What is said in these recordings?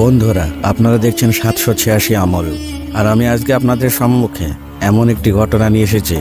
বন্ধুরা, আপনারা দেখছেন সাতশো ছিয়াশি আমল। আর আমি আজকে আপনাদের সম্মুখে এমন একটি ঘটনা নিয়ে এসেছি,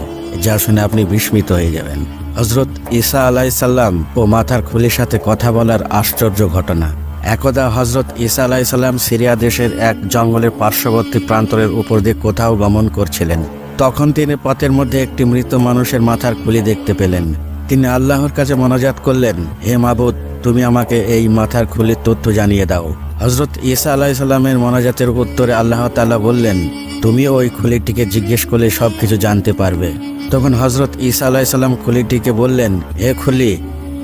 যা শুনে আপনি বিস্মিত হয়ে যাবেন। হজরত ঈসা আলাইসাল্লাম ও মাথার খুলির সাথে কথা বলার আশ্চর্য ঘটনা। একদা হজরত ঈসা আলাইসাল্লাম সিরিয়া দেশের এক জঙ্গলের পার্শ্ববর্তী প্রান্তরের উপর দিয়ে কোথাও গমন করছিলেন। তখন তিনি পথের মধ্যে একটি মৃত মানুষের মাথার খুলি দেখতে পেলেন। তিনি আল্লাহর কাছে মনাজাত করলেন, হে মাবুদ, তুমি আমাকে এই মাথার খুলির তথ্য জানিয়ে দাও। হজরত ঈসা আলাইসাল্লামের মনাজাতের উত্তরে আল্লাহ তাআলা বললেন তুমি ওই খুলিটিকে জিজ্ঞেস করলে সব কিছু জানতে পারবে। তখন হজরত ঈসা আলাইসাল্লাম খুলিটিকে বললেন, হে খুলি,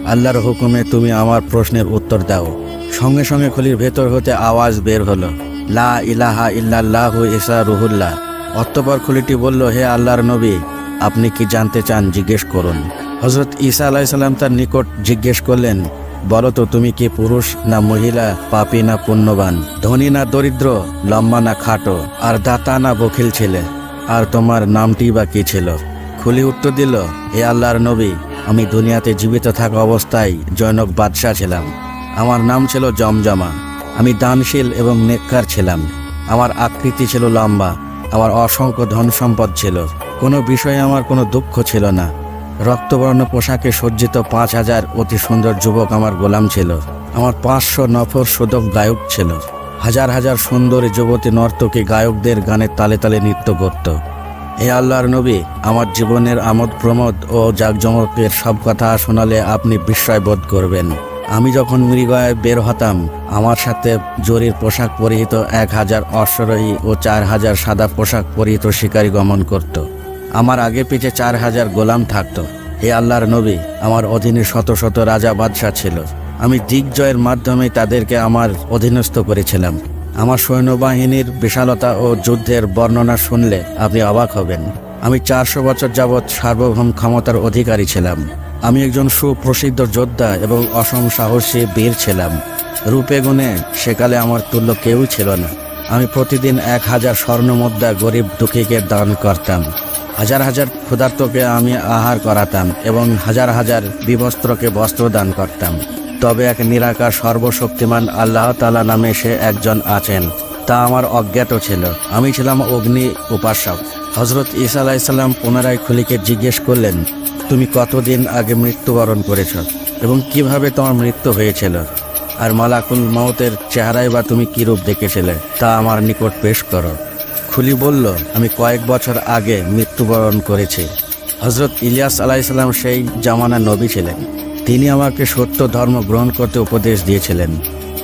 আল্লাহর হুকুমে তুমি আমার প্রশ্নের উত্তর দাও। সঙ্গে সঙ্গে খুলির ভেতর হতে আওয়াজ বের হলো, লা ইলাহা ইল্লাল্লাহু ইসা রুহুল্লাহ। অতঃপর খুলিটি বলল, হে আল্লাহর নবী, আপনি কি জানতে চান জিজ্ঞেস করুন? হজরত ঈসা আলাইসাল্লাম তার নিকট জিজ্ঞেস করলেন বলো তো তুমি কি পুরুষ না মহিলা, পাপি না পুণ্যবান? ধনী না দরিদ্র, লম্বা না খাটো, আর দাতা না বখিল ছেলে। আর তোমার নামটি বা কি ছিল? খুলি উত্তর দিল, হে আল্লাহর নবী, আমি দুনিয়াতে জীবিত থাকা অবস্থায় জনক বাদশাহ ছিলাম। আমার নাম ছিল জমজমা। আমি দানশীল এবং নেককার ছিলাম। আমার আকৃতি ছিল লম্বা। আমার অসংখ্য ধন সম্পদ ছিল। কোনো বিষয়ে আমার কোনো দুঃখ ছিল না। রক্তবর্ণ পোশাকে সজ্জিত পাঁচ হাজার অতি সুন্দর যুবক আমার গোলাম ছিল। আমার পাঁচশো নফর শোধক গায়ক ছিল। হাজার হাজার সুন্দরী যুবতী নর্তকী গায়কদের গানের তালে তালে নৃত্য করত। হে আল্লাহর নবী, আমার জীবনের আমোদ প্রমোদ ও জাকজমকের সব কথা শোনালে আপনি বিস্ময় বোধ করবেন। আমি যখন মৃগয়ে বের হতাম, আমার সাথে জরির পোশাক পরিহিত এক হাজার অশ্বরোহী ও চার হাজার সাদা পোশাক পরিহিত শিকারী গমন করত। আমার আগে পিছে চার হাজার গোলাম থাকতো। হে আল্লাহর নবী, আমার অধীনে শত শত রাজা বাদশাহ ছিল। আমি দিগ্জয়ের মাধ্যমে তাদেরকে আমার অধীনস্থ করেছিলাম। আমার সৈন্যবাহিনীর বিশালতা ও যুদ্ধের বর্ণনা শুনলে আপনি অবাক হবেন। আমি চারশো বছর যাবৎ সার্বভৌম ক্ষমতার অধিকারী ছিলাম। আমি একজন সুপ্রসিদ্ধ যোদ্ধা এবং অসম সাহসী বীর ছিলাম। রূপে গুণে সেকালে আমার তুল্য কেউই ছিল না। আমি প্রতিদিন এক হাজার স্বর্ণ মুদ্রা গরিব দুঃখীকে দান করতাম। হাজার হাজার ক্ষুধার্তকে আমি আহার করাতাম এবং হাজার হাজার বিবস্ত্রকে বস্ত্র দান করতাম। তবে এক নিরাকার সর্বশক্তিমান আল্লাহ তালা নামে সে একজন আছেন। তা আমার অজ্ঞাত ছিল। আমি ছিলাম অগ্নি উপাসক। হজরত ঈসা আলাইসাল্লাম পুনরায় খুলিকে জিজ্ঞেস করলেন, তুমি কতদিন আগে মৃত্যুবরণ করেছ এবং কীভাবে তোমার মৃত্যু হয়েছিল? আর মালাকুল মৌতের চেহারায় বা তুমি কি রূপ দেখেছিলে? তা আমার নিকট পেশ করো। খুলি বলল, আমি কয়েক বছর আগে মৃত্যুবরণ করেছি। হজরত ইলিয়াস আলাইসাল্লাম সেই জামানার নবী ছিলেন। তিনি আমাকে সত্য ধর্ম গ্রহণ করতে উপদেশ দিয়েছিলেন,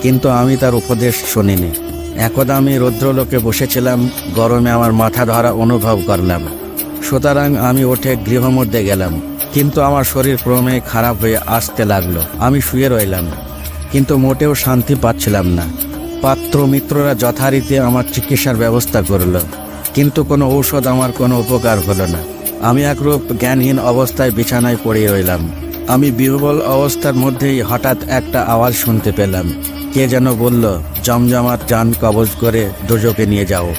কিন্তু আমি তার উপদেশ শুনিনি। একদা আমি রৌদ্রলোকে বসেছিলাম, গরমে আমার মাথা ধরা অনুভব করলাম। সুতরাং আমি উঠে গৃহমধ্যে গেলাম, কিন্তু আমার শরীর ক্রমে খারাপ হয়ে আসতে লাগল। আমি শুয়ে রইলাম, কিন্তু মোটেও শান্তি পাচ্ছিলাম না। পাত্র মিত্ররা যথারীতি আমার চিকিৎসার ব্যবস্থা করল, কিন্তু কোনো ঔষধ আমার কোনো উপকার হলো না। আমি একরূপ জ্ঞানহীন অবস্থায় বিছানায় পড়ে রইলাম। আমি বিহবল অবস্থার মধ্যেই হঠাৎ একটা আওয়াজ শুনতে পেলাম। কে যেন বলল, জমজমাট যান কবজ করে দুজকে নিয়ে যাও।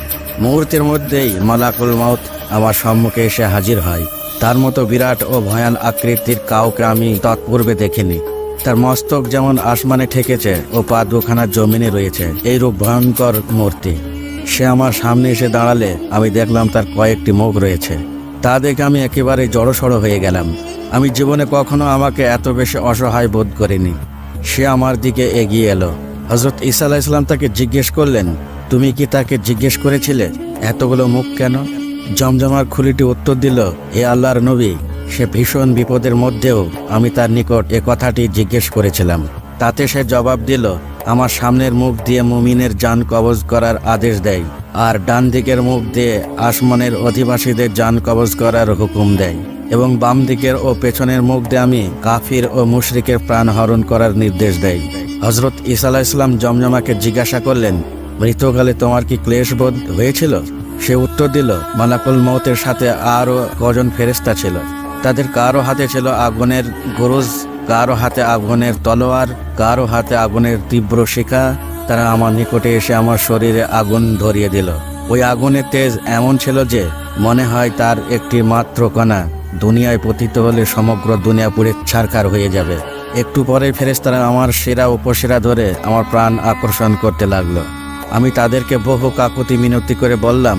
মুহূর্তের মধ্যেই মালাকুল মাউত আমার সম্মুখে এসে হাজির হয়। তার মতো বিরাট ও ভয়ান আকৃতির কাউকে আমি তৎপূর্বে দেখিনি। তার মস্তক যেমন আসমানে ঠেকেছে ও পা দুখানা জমিনে রয়েছে, এইরূপ ভয়ঙ্কর মূর্তি। সে আমার সামনে এসে দাঁড়ালে আমি দেখলাম তার কয়েকটি মুখ রয়েছে। তা দেখে আমি একেবারে জড়সড় হয়ে গেলাম। আমি জীবনে কখনো আমাকে এত বেশি অসহায় বোধ করিনি। সে আমার দিকে এগিয়ে এলো। হজরত ঈসা আলাহ ইসলাম তাকে জিজ্ঞেস করলেন, তুমি কি তাকে জিজ্ঞেস করেছিলে এতগুলো মুখ কেন? জমজমার খুলিটি উত্তর দিল, হে আল্লাহর নবী সে ভীষণ বিপদের মধ্যেও আমি তার নিকট এ কথাটি জিজ্ঞেস করেছিলাম। তাতে সে জবাব দিল, আমার সামনের মুখ দিয়ে মুমিনের যান কবজ করার আদেশ দেয়, আর ডান দিকের মুখ দিয়ে আসমানের অধিবাসীদের যান কবজ করার হুকুম দেয়, এবং বাম দিকের ও পেছনের মুখ দিয়ে আমি কাফির ও মুশরিকের প্রাণ হরণ করার নির্দেশ দেয়। হজরত ইসা আলাহ ইসলাম জমজমাকে জিজ্ঞাসা করলেন মৃতকালে তোমার কি ক্লেশ বোধ হয়েছিল? সে উত্তর দিল, মালাকুল মৌতের সাথে আরও কজন ফেরেস্তা ছিল। তাদের কারও হাতে ছিল আগুনের গরুজ, কারও হাতে আগুনের তলোয়ার, কারও হাতে আগুনের তীব্র শিখা। তারা আমার নিকটে এসে আমার শরীরে আগুন ধরিয়ে দিল। ওই আগুনের তেজ এমন ছিল যে, মনে হয় তার একটি মাত্র কণা। দুনিয়ায় পতিত হলে সমগ্র দুনিয়া পুড়ে ছারকার হয়ে যাবে। একটু পরে ফেরেস্তারা আমার সেরা উপসেরা ধরে আমার প্রাণ আকর্ষণ করতে লাগল। আমি তাদেরকে বহু কাকুতি মিনতি করে বললাম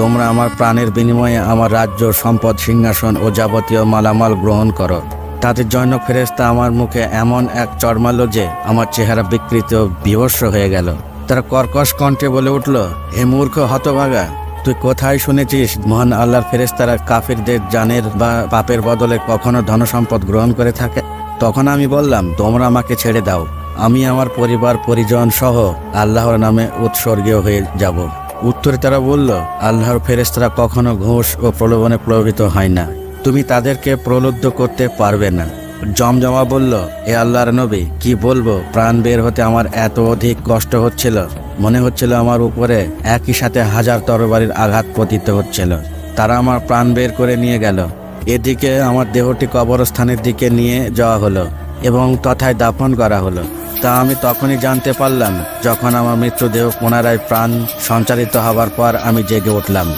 তোমরা আমার প্রাণের বিনিময়ে আমার রাজ্য, সম্পদ, সিংহাসন ও যাবতীয় মালামাল গ্রহণ করো। তাদের জৈন ফেরেস্তা আমার মুখে এমন এক চড়মালো যে আমার চেহারা বিকৃত বিভস্য হয়ে গেল। তারা কর্কশ কণ্ঠে বলে উঠল, হে মূর্খ হতভাগা, তুই কোথায় শুনেছিস মহান আল্লাহর ফেরেস্তারা কাফিরদের জানের বা পাপের বদলে কখনো ধনসম্পদ গ্রহণ করে থাকে? তখন আমি বললাম, তোমরা আমাকে ছেড়ে দাও। আমি আমার পরিবার, পরিজন সহ আল্লাহর নামে উৎসর্গীয় হয়ে যাব। উত্তরে তারা বলল, আল্লাহর ফেরেস্তারা কখনো ঘুষ ও প্রলোভনে প্রলোভিত হয় না। তুমি তাদেরকে প্রলুব্ধ করতে পারবে না। জমজমা বলল, এ আল্লাহর নবী, কি বলব? প্রাণ বের হতে আমার এত অধিক কষ্ট হচ্ছিল। মনে হচ্ছিল আমার উপরে একই সাথে হাজার তরবারির আঘাত পতিত হচ্ছিল। তারা আমার প্রাণ বের করে নিয়ে গেল। এদিকে আমার দেহটি কবরস্থানের দিকে নিয়ে যাওয়া হলো। এবং তথায় দাফন করা হলো। তা আমি তখনই জানতে পারলাম, যখন আমার মৃত্যুদেহ পুনরায় প্রাণ সঞ্চালিত হওয়ার পর আমি জেগে উঠলাম।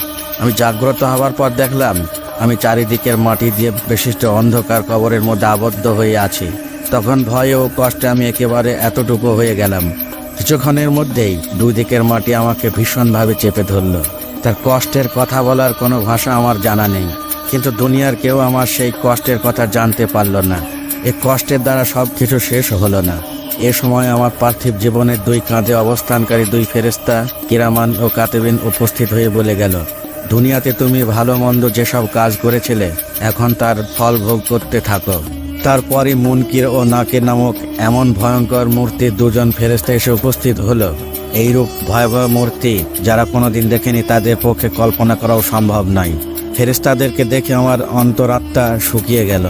আমি জাগ্রত হওয়ার পর দেখলাম, আমি চারিদিকের মাটি দিয়ে বিশিষ্ট অন্ধকার কবরের মধ্যে আবদ্ধ হয়ে আছি। তখন ভয়ে ও কষ্টে আমি একেবারে এতটুকু হয়ে গেলাম। কিছুক্ষণের মধ্যেই দুই দিকের মাটি আমাকে ভীষণভাবে চেপে ধরল। তার কষ্টের কথা বলার কোনো ভাষা আমার জানা নেই, কিন্তু দুনিয়ার কেউ আমার সেই কষ্টের কথা জানতে পারল না। এই কষ্টের দ্বারা সব কিছু শেষ হলো না। এ সময় আমার পার্থিব জীবনের দুই কাঁধে অবস্থানকারী দুই ফেরেস্তা কিরামান ও কাতেবিন উপস্থিত হয়ে বলে গেল, দুনিয়াতে তুমি ভালো মন্দ যেসব কাজ করেছিলে, এখন তার ফল ভোগ করতে থাকো। তারপরই মুনকির ও নাকের নামক এমন ভয়ঙ্কর মূর্তি দুজন ফেরেস্তা এসে উপস্থিত হলো। এইরূপ ভয়াবহ মূর্তি যারা কোনোদিন দেখেনি তাদের পক্ষে কল্পনা করাও সম্ভব নয়। ফেরেস্তাদেরকে দেখে আমার অন্তরাত্মা শুকিয়ে গেল।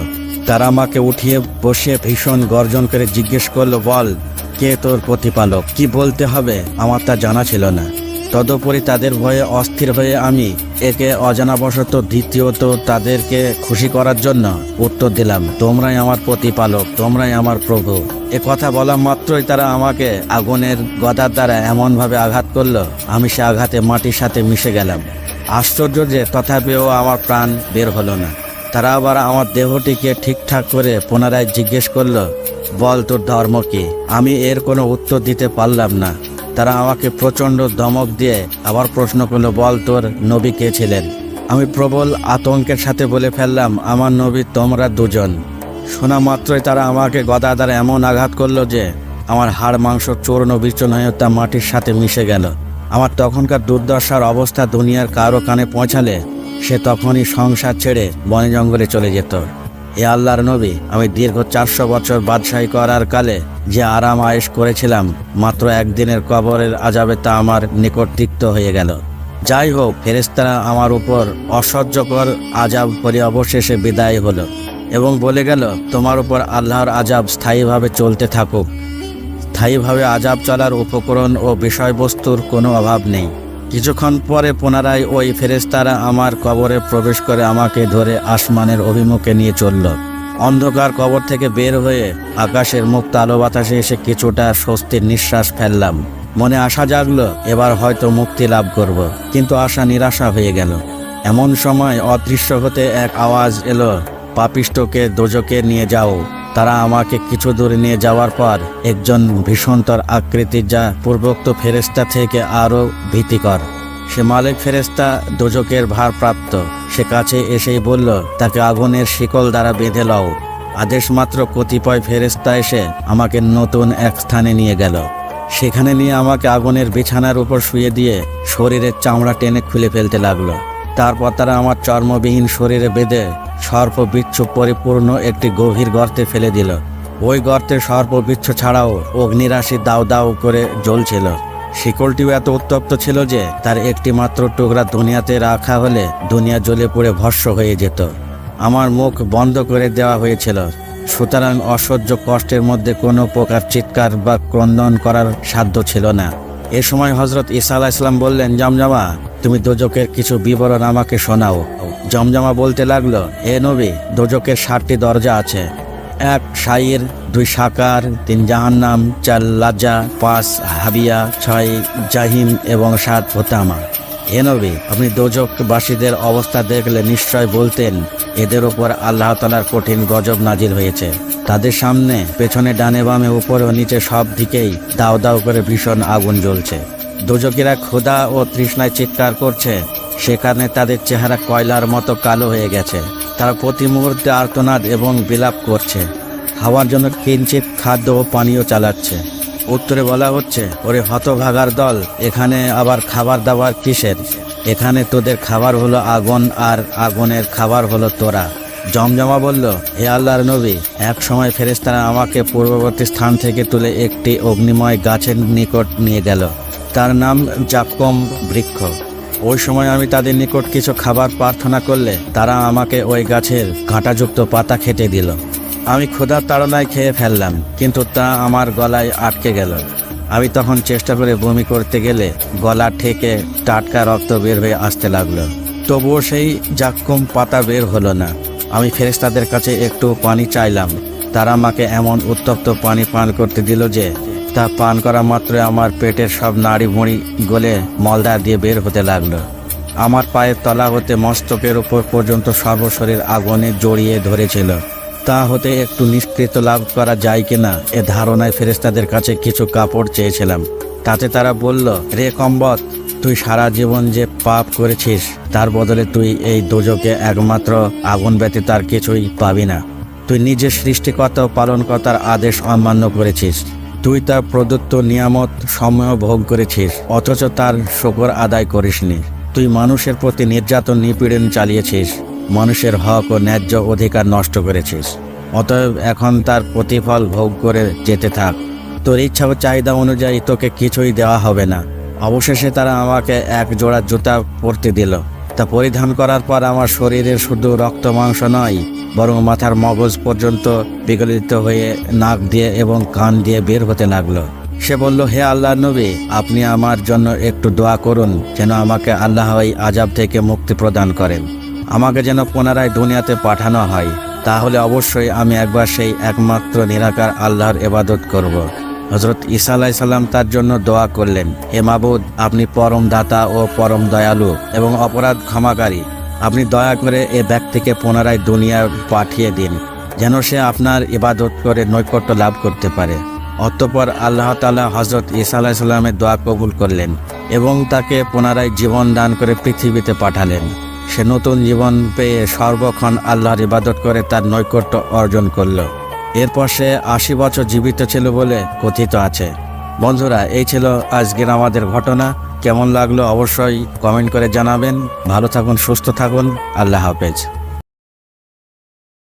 তারা আমাকে উঠিয়ে বসে ভীষণ গর্জন করে জিজ্ঞেস করল, বল, কে তোর প্রতিপালক? কি বলতে হবে? আমার তা জানা ছিল না। তদুপরি তাদের ভয়ে অস্থির হয়ে আমি একে অজানাবশত দ্বিতীয়ত তাদেরকে খুশি করার জন্য উত্তর দিলাম, তোমরাই আমার প্রতিপালক, তোমরাই আমার প্রভু। এ কথা বলা মাত্রই তারা আমাকে আগুনের গদার দ্বারা এমনভাবে আঘাত করল, আমি সে আঘাতে মাটির সাথে মিশে গেলাম। আশ্চর্য যে তথাপিও আমার প্রাণ বের হলো না। তারা আবার আমার দেহটিকে ঠিকঠাক করে পুনরায় জিজ্ঞেস করল, বল তোর ধর্ম কি? আমি এর কোনো উত্তর দিতে পারলাম না। তারা আমাকে প্রচণ্ড দমক দিয়ে আবার প্রশ্ন করল, বল তোর নবী কে ছিলেন? আমি প্রবল আতঙ্কের সাথে বলে ফেললাম, আমার নবী তোমরা দুজন। শোনা মাত্রই তারা আমাকে গদা দ্বারা এমন আঘাত করল যে, আমার হাড়, মাংস, চূর্ণ, বিচূর্ণ হয়ে তা মাটির সাথে মিশে গেল। আমার তখনকার দুর্দশার অবস্থা দুনিয়ার কারও কানে পৌঁছালে সে তখনই সংসার ছেড়ে বনে জঙ্গলে চলে যেত। এ আল্লাহর নবী, আমি দীর্ঘ চারশো বছর বাদশাহী করার কালে যে আরাম আয়েশ করেছিলাম, মাত্র একদিনের কবরের আজাবে তা আমার নিকট তিক্ত হয়ে গেল। যাই হোক ফেরেস্তারা আমার উপর অসহ্যকর আজাব করে অবশেষে বিদায় হলো এবং বলে গেল, তোমার উপর আল্লাহর আজাব স্থায়ীভাবে চলতে থাকুক। স্থায়ীভাবে আজাব চলার উপকরণ ও বিষয়বস্তুর কোনো অভাব নেই। কিছুক্ষণ পরে পুনরায় ওই ফেরেস্তারা আমার কবরে প্রবেশ করে আমাকে ধরে আসমানের অভিমুখে নিয়ে চলল। অন্ধকার কবর থেকে বের হয়ে আকাশের মুক্ত আলো বাতাসে এসে কিছুটা স্বস্তির নিঃশ্বাস ফেললাম। মনে আশা জাগলো, এবার হয়তো মুক্তি লাভ করব। কিন্তু আশা নিরাশা হয়ে গেল। এমন সময় অদৃশ্য হতে এক আওয়াজ এলো পাপিষ্টকে দোজকে নিয়ে যাও। তারা আমাকে কিছু দূরে নিয়ে যাওয়ার পর একজন ভীষণতর আকৃতির যা পূর্বোক্ত ফেরেস্তা থেকে আরও ভীতিকর। সে মালিক ফেরেস্তা দোজকের ভারপ্রাপ্ত। সে কাছে এসেই বলল, তাকে আগুনের শিকল দ্বারা বেঁধে লও। আদেশ মাত্র কতিপয় ফেরেস্তা এসে আমাকে নতুন এক স্থানে নিয়ে গেল। সেখানে নিয়ে আমাকে আগুনের বিছানার উপর শুয়ে দিয়ে শরীরের চামড়া টেনে খুলে ফেলতে লাগল। তারপর তারা আমার চর্মবিহীন শরীরে বেঁধে সর্প বিচ্ছু পরিপূর্ণ একটি গভীর গর্তে ফেলে দিল। ওই গর্তে সর্প বিচ্ছু ছাড়াও অগ্নিরাশি দাও দাও করে জ্বলছিল। শিকলটিও এত উত্তপ্ত ছিল যে তার একটি মাত্র টুকরা দুনিয়াতে রাখা হলে দুনিয়া জ্বলে পড়ে ভস্য হয়ে যেত। আমার মুখ বন্ধ করে দেওয়া হয়েছিল। সুতরাং অসহ্য কষ্টের মধ্যে কোনো প্রকার চিৎকার বা ক্রন্দন করার সাধ্য ছিল না। এ সময় হজরত ইসা আলাহ ইসলাম বললেন, জমজমা, তুমি দোজকের কিছু বিবরণ আমাকে শোনাও। জমজমা বলতে লাগল, এ নবী দোজকের ষাটটি দরজা আছে। এক শাইর, দুই সাকার তিন জাহান্নাম, চার লাজা পাঁচ হাবিয়া, ছয় জাহিম এবং সাত হোতামা হে নবী, আপনি দোজকবাসীদের অবস্থা দেখলে নিশ্চয় বলতেন, এদের ওপর আল্লাহ তালার কঠিন গজব নাজিল হয়েছে। তাদের সামনে, পেছনে, ডানে, বামে, উপরে ও নিচে সব দিকেই দাও দাও করে ভীষণ আগুন জ্বলছে। দুজকেরা ক্ষুধা ও তৃষ্ণায় চিৎকার করছে। সেখানে তাদের চেহারা কয়লার মতো কালো হয়ে গেছে। তারা প্রতি মুহূর্তে আর্তনাদ এবং বিলাপ করছে। খাওয়ার জন্য কিঞ্চিত খাদ্য ও পানীয় চালাচ্ছে। উত্তরে বলা হচ্ছে, ওরে হতভাগার দল, এখানে আবার খাবার দাবার কিসের? এখানে তোদের খাবার হলো আগুন আর আগুনের খাবার হলো তোরা। জমজমা বলল, হে আল্লাহর নবী, এক সময় ফেরেস্তারা আমাকে পূর্ববর্তী স্থান থেকে তুলে একটি অগ্নিময় গাছের নিকট নিয়ে গেল। তার নাম জাপকম বৃক্ষ। ওই সময় আমি তাদের নিকট কিছু খাবার প্রার্থনা করলে তারা আমাকে ওই গাছের কাঁটাযুক্ত পাতা খেতে দিল। আমি ক্ষুধার তাড়নায় খেয়ে ফেললাম, কিন্তু তা আমার গলায় আটকে গেল। আমি তখন চেষ্টা করে বমি করতে গেলে গলা ঠেকে টাটকা রক্ত বের হয়ে আসতে লাগল। তবুও সেই জাক্কুম পাতা বের হলো না। আমি ফেরেশতাদের কাছে একটু পানি চাইলাম। তারা আমাকে এমন উত্তপ্ত পানি পান করতে দিল যে, তা পান করা মাত্রই আমার পেটের সব নাড়ি ভুঁড়ি গলে মলদার দিয়ে বের হতে লাগল। আমার পায়ের তলা হতে মস্তকের উপর পর্যন্ত সর্বশরীর আগুনে জড়িয়ে ধরেছিল। তা হতে একটু নিষ্কৃত লাভ করা যায় কিনা, এ ধারণায় ফেরেস্তাদের কাছে কিছু কাপড় চেয়েছিলাম। তাতে তারা বলল, রে কম্বত তুই সারা জীবন যে পাপ করেছিস তার বদলে তুই এই দুজকে একমাত্র আগুন ব্যতীত আর কিছুই পাবি না। তুই নিজের সৃষ্টিকর্তা ও পালনকর্তার আদেশ অমান্য করেছিস। তুই তার প্রদত্ত নিয়ামত সময় ভোগ করেছিস, অথচ তার শকর আদায় করিসনি। তুই মানুষের প্রতি নির্যাতন, নিপীড়ন চালিয়েছিস, মানুষের হক ও ন্যায্য অধিকার নষ্ট করেছিস। অতএব এখন তার প্রতিফল ভোগ করে যেতে থাক। তোর ইচ্ছা ও চাহিদা অনুযায়ী তোকে কিছুই দেওয়া হবে না। অবশেষে তারা আমাকে এক জোড়া জুতা পরতে দিল। তা পরিধান করার পর আমার শরীরের শুধু রক্ত মাংস নয়, বরং মাথার মগজ পর্যন্ত বিগলিত হয়ে নাক দিয়ে এবং কান দিয়ে বের হতে লাগল সে বলল, হে আল্লাহ নবী, আপনি আমার জন্য একটু দোয়া করুন, যেন আমাকে আল্লাহ ওই আজাব থেকে মুক্তি প্রদান করেন আমাকে যেন পুনরায় দুনিয়াতে পাঠানো হয়, তাহলে অবশ্যই আমি একবার সেই একমাত্র নিরাকার আল্লাহর এবাদত করব। হজরত ঈসা আলাহি সাল্লাম তার জন্য দোয়া করলেন, হে মাবুদ, আপনি পরম দাতা ও পরম দয়ালু এবং অপরাধ ক্ষমাকারী। আপনি দয়া করে এ ব্যক্তিকে পুনরায় দুনিয়া পাঠিয়ে দিন, যেন সে আপনার ইবাদত করে নৈকট্য লাভ করতে পারে। অতঃপর আল্লাহ তালা হজরত ঈসা আলাহি সাল্লামের দোয়া কবুল করলেন এবং তাকে পুনরায় জীবন দান করে পৃথিবীতে পাঠালেন। সে নতুন জীবন পেয়ে সর্বক্ষণ আল্লাহর ইবাদত করে তার নৈকট্য অর্জন করল। এরপর সে আশি বছর জীবিত ছিল বলে কথিত আছে। বন্ধুরা, এই ছিল আজকের আমাদের ঘটনা। কেমন লাগল অবশ্যই কমেন্ট করে জানাবেন। ভালো থাকুন, সুস্থ থাকুন। আল্লাহ হাফেজ।